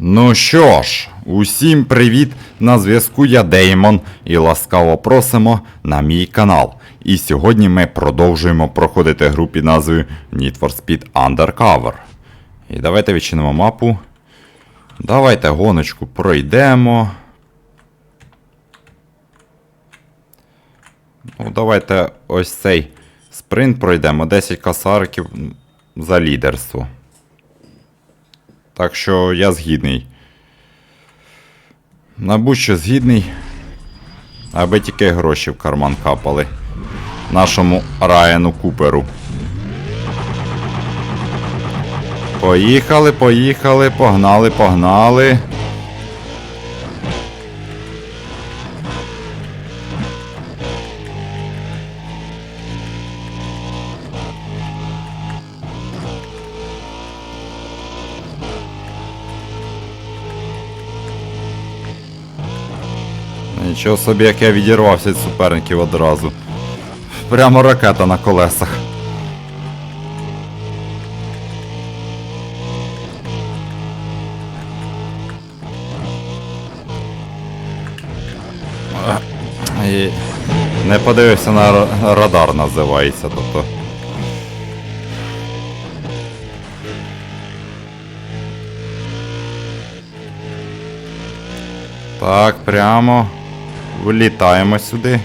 Ну що ж, усім привіт! На зв'язку я Деймон і ласкаво просимо на мій канал. І сьогодні ми продовжуємо проходити гру під назвою Need for Speed Undercover. І давайте відчинимо мапу. Давайте гоночку пройдемо. Ну, давайте ось цей спринт пройдемо. 10 касарків за лідерство. Так що я згідний. На будь-що згідний. Аби тільки гроші в карман капали. Нашому Райану Куперу. Поїхали, поїхали, погнали, погнали. Нічого собі, як я відірвався від суперників одразу. Прямо ракета на колесах. І не подивився на радар, називається. Тобто. Так, прямо. Влітаємо сюди.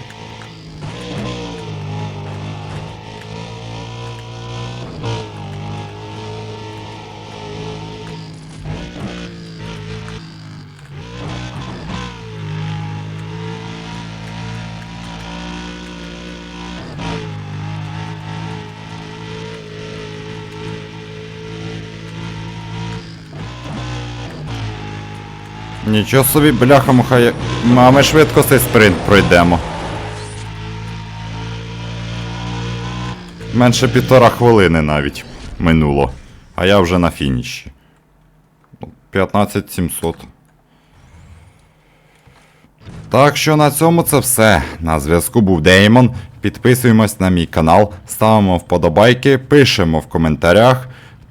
Нічого собі, бляха муха, а ми швидко цей спринт пройдемо. Менше півтора хвилини навіть минуло. А я вже на фініші. Ну, 15700. Так що на цьому це все. На зв'язку був Деймон. Підписуємось на мій канал, ставимо вподобайки, пишемо в коментарях.